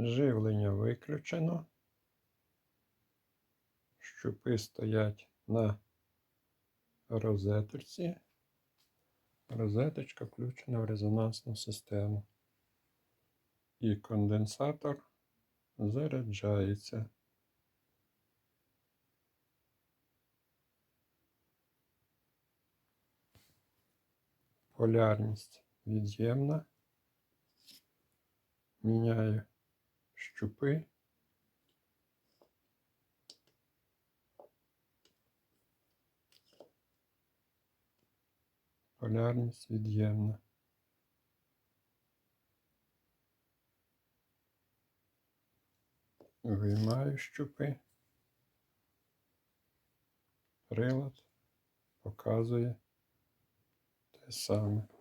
Живлення виключено. Щупи стоять на розеточці. Розеточка включена в резонансну систему. І конденсатор заряджається. Полярність від'ємна. Міняю щупи. Полярність від'ємна. Виймаю щупи. Прилад показує те саме.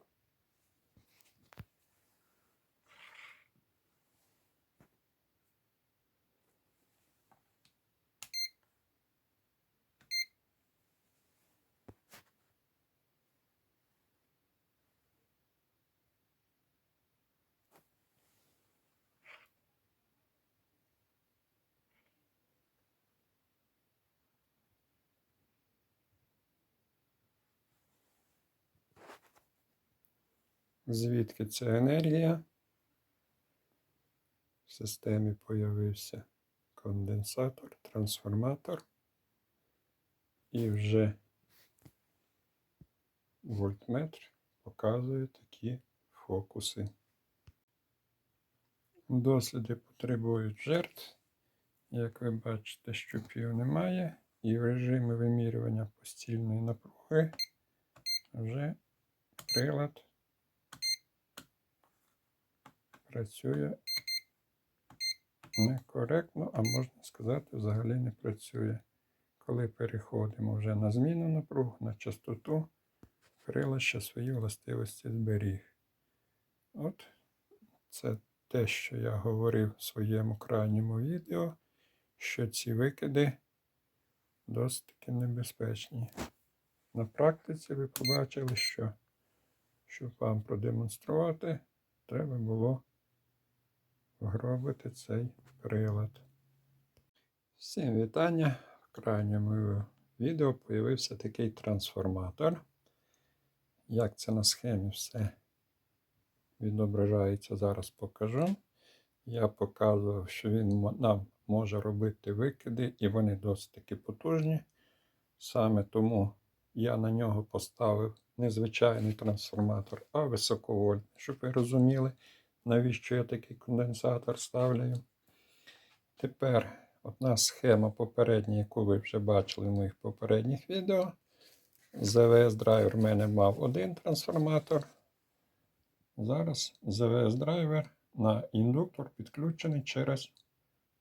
Звідки ця енергія? В системі появився конденсатор, трансформатор. І вже вольтметр показує такі фокуси. Досліди потребують жертв. Як ви бачите, щупів немає. І в режимі вимірювання постільної напруги вже прилад працює некоректно, а можна сказати, взагалі не працює. Коли переходимо вже на зміну напруг, на частоту, прилад ще свої властивості зберіг. От це те, що я говорив в своєму крайньому відео, що ці викиди досить небезпечні. На практиці ви побачили, що щоб вам продемонструвати, треба було вгробити цей прилад. Всім вітання! В крайньому відео появився такий трансформатор. Як це на схемі все відображається, зараз покажу. Я показував, що він нам може робити викиди, і вони досить таки потужні. Саме тому я на нього поставив не звичайний трансформатор, а високовольтний, щоб ви розуміли навіщо я такий конденсатор ставлю. Тепер одна схема попередня, яку ви вже бачили в моїх попередніх відео. ZVS драйвер в мене мав один трансформатор. Зараз ZVS драйвер на індуктор підключений через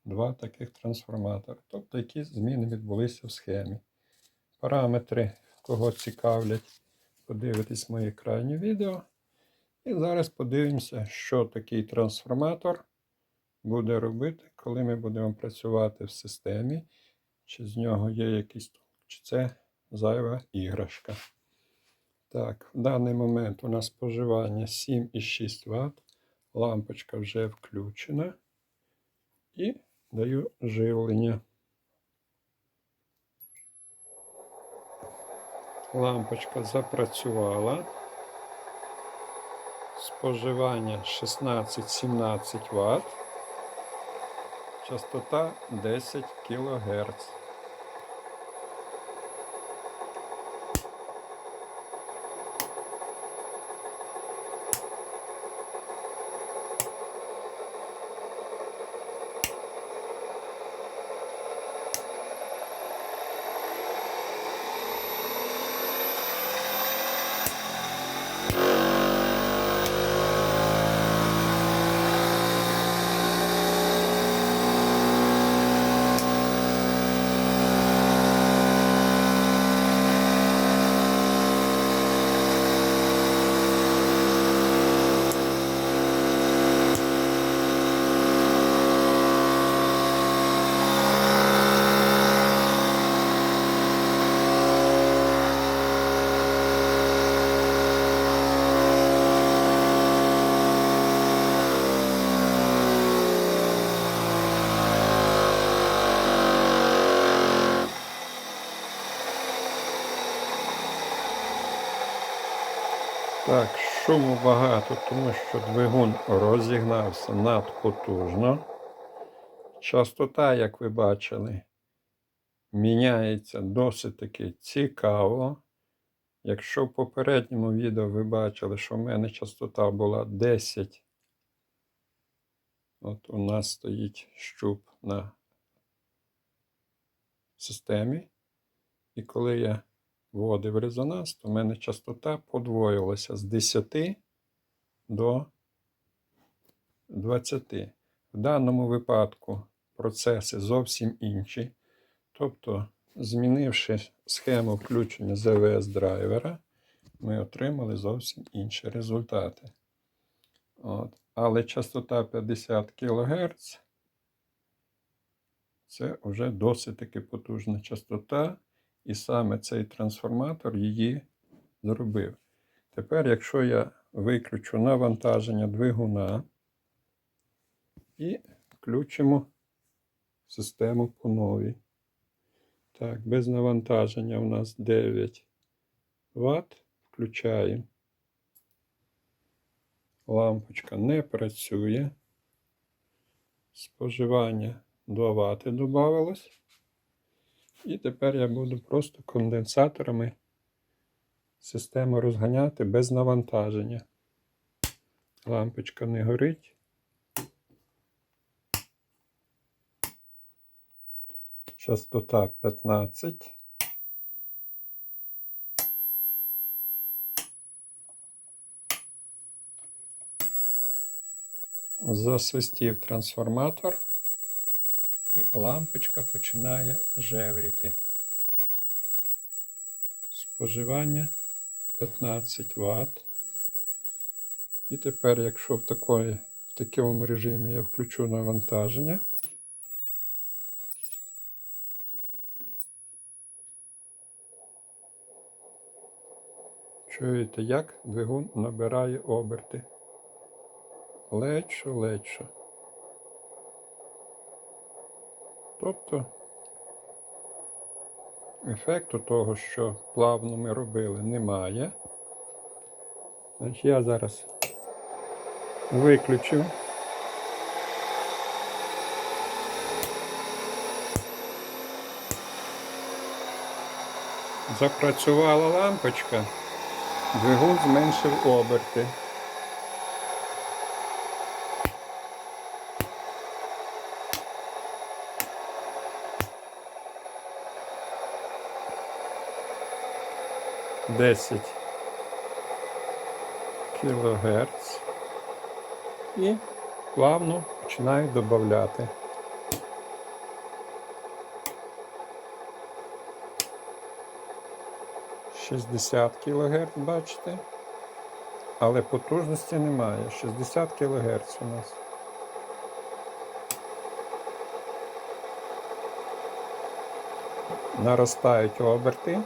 два таких трансформатори. Тобто, які зміни відбулися в схемі. Параметри, кого цікавлять, подивитись моє крайнє відео. І зараз подивимося, що такий трансформатор буде робити, коли ми будемо працювати в системі, чи з нього є якийсь толк, чи це зайва іграшка. Так, в даний момент у нас споживання 7,6 Вт. Лампочка вже включена. І даю живлення. Лампочка запрацювала споживання 16-17 Вт, частота 10 кГц. Так, шуму багато, тому що двигун розігнався надпотужно. Частота, як ви бачили, міняється досить таки цікаво. Якщо в попередньому відео ви бачили, що в мене частота була 10, от у нас стоїть щуп на системі. І коли я вводив резонанс, то в мене частота подвоїлася з 10 до 20. В даному випадку процеси зовсім інші. Тобто, змінивши схему включення ЗВС драйвера, ми отримали зовсім інші результати. От. Але частота 50 кГц це вже досить таки потужна частота, і саме цей трансформатор її зробив. Тепер, якщо я виключу навантаження двигуна і включимо систему по новій. Так, без навантаження у нас 9 Вт. Включаємо. Лампочка не працює. Споживання 2 Вт додавалось. І тепер я буду просто конденсаторами систему розганяти без навантаження. Лампочка не горить. Частота 15. Засвистів трансформатор, і лампочка починає жевріти. Споживання 15 Вт. І тепер, якщо в, такої, в такому режимі я включу навантаження, чуєте, як двигун набирає оберти. Лечо, лечо. Тобто ефекту того, що плавно ми робили, немає. Значить, я зараз виключу. Запрацювала лампочка, двигун зменшив оберти. Десять кілогерц і плавно починаю додати. Шістдесят кілогерц, бачите? Але потужності немає. 60 кГц у нас. Наростають оберти.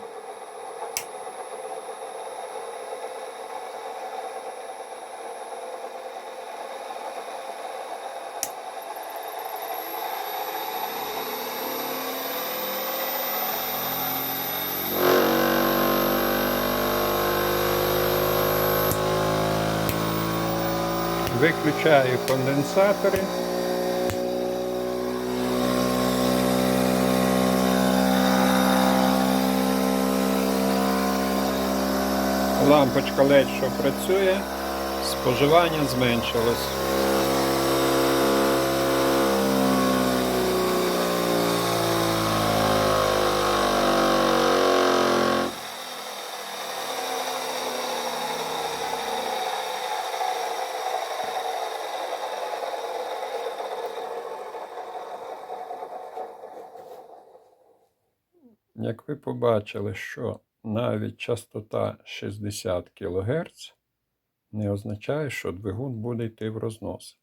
Виключаю конденсатори. Лампочка ледь що працює, споживання зменшилось. Як ви побачили, що навіть частота 60 кГц не означає, що двигун буде йти в рознос.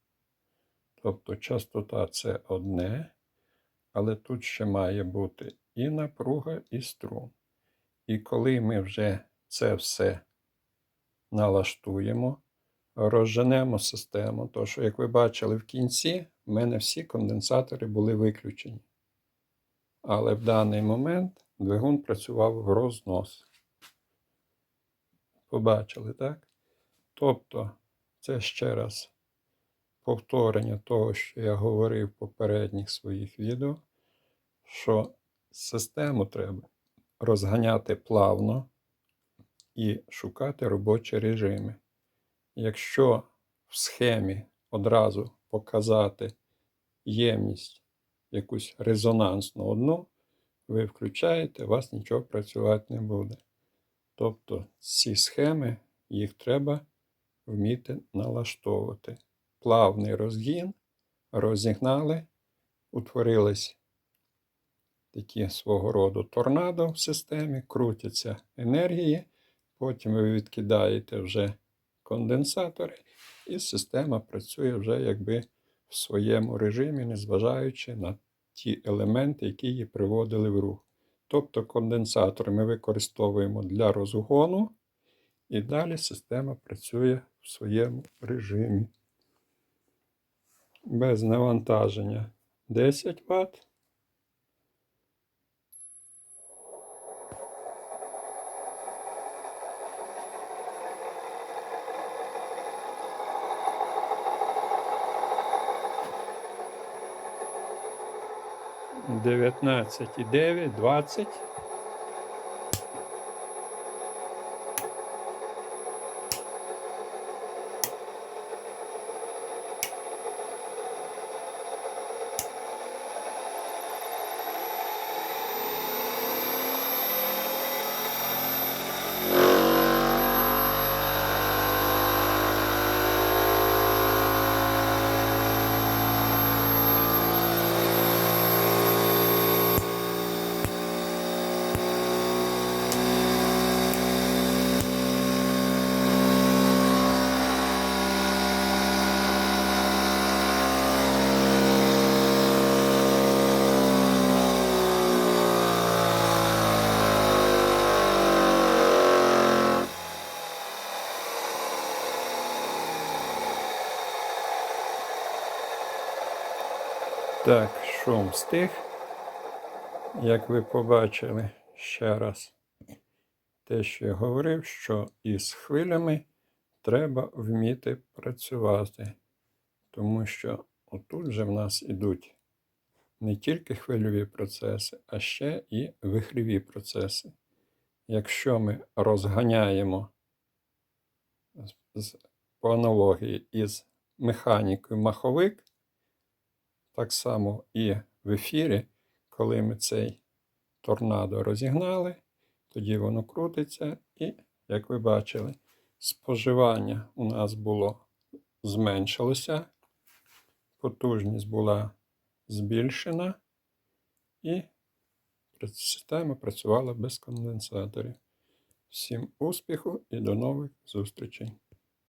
Тобто частота це одне, але тут ще має бути і напруга, і струм. І коли ми вже це все налаштуємо, розженемо систему, то що, як ви бачили в кінці, в мене всі конденсатори були виключені. Але в даний момент двигун працював в рознос. Побачили, так? Тобто, це ще раз повторення того, що я говорив в попередніх своїх відео, що систему треба розганяти плавно і шукати робочі режими. Якщо в схемі одразу показати ємність якусь резонансну одну, ви включаєте, у вас нічого працювати не буде. Тобто ці схеми їх треба вміти налаштовувати. Плавний розгін, розігнали, утворились такі свого роду торнадо в системі, крутяться енергії, потім ви відкидаєте вже конденсатори, і система працює вже якби в своєму режимі, незважаючи на ті елементи, які її приводили в рух. Тобто конденсатор ми використовуємо для розгону, і далі система працює в своєму режимі. Без навантаження 10 Вт. 19,9, 20. Так, шум стих. Як ви побачили ще раз, те, що я говорив, що із хвилями треба вміти працювати. Тому що отут же в нас ідуть не тільки хвильові процеси, а ще і вихріві процеси. Якщо ми розганяємо по аналогії із механікою маховик, так само і в ефірі, коли ми цей торнадо розігнали, тоді воно крутиться, і, як ви бачили, споживання у нас було зменшилося, потужність була збільшена, і система працювала без конденсаторів. Всім успіху і до нових зустрічей!